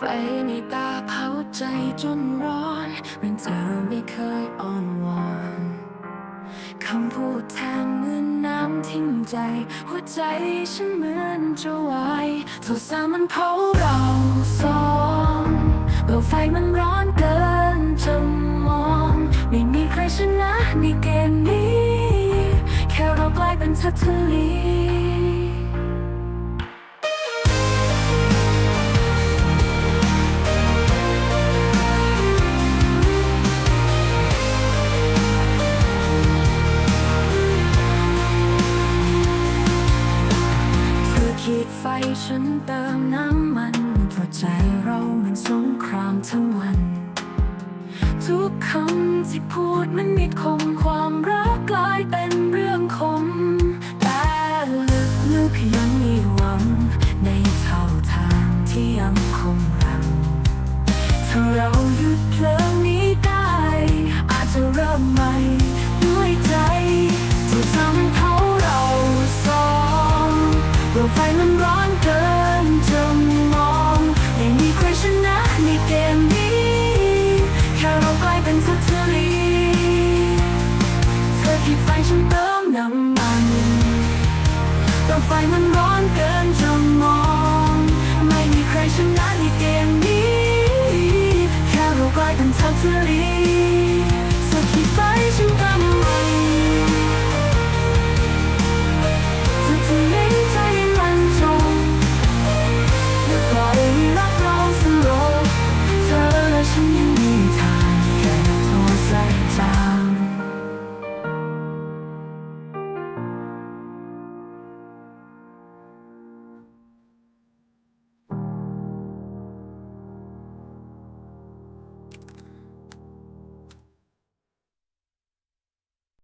ไฟในตาเผาใจจนร้อนเรื่องเธอไม่เคยอ่อนวอนคำพูดแทนเหมือนน้ำทิ้งใจ หัวใจฉันเหมือนจะวายโทรศัพท์มันเผาเราสองเปลวไฟมันร้อนเกินจะมอง ไม่มีใครชนะในเกมนี้ แค่เรากลายเป็นทัทลี ฉันเติมน้ำมันเพราะใจเรามันสงครามทั้งวัน ทุกคำที่พูดมันมีคมความรักกลายเป็นเรื่องคม แต่ลึกๆยังมีหวัง ในเท่าทางที่ยังคงรังถ้าเราหยุดเพลิงนี้ได้ อาจจะเริ่มใหม่ด้วยใจที่ทำเขาเราสองเปลวไฟมันร้อน เธอรีเธอที่ไฟฉันเติมน้ำมันแต่ไฟมันร้อนเกินจะมอง ไม่มีใครชนะในเกมนี้ แค่เรากล้กันเธอเธอรีเธอที่ไฟฉันเติมน้ำเธอที่ไม่ใจรันจงและปล่อยรักเราสลบเธอและฉันยังมี time.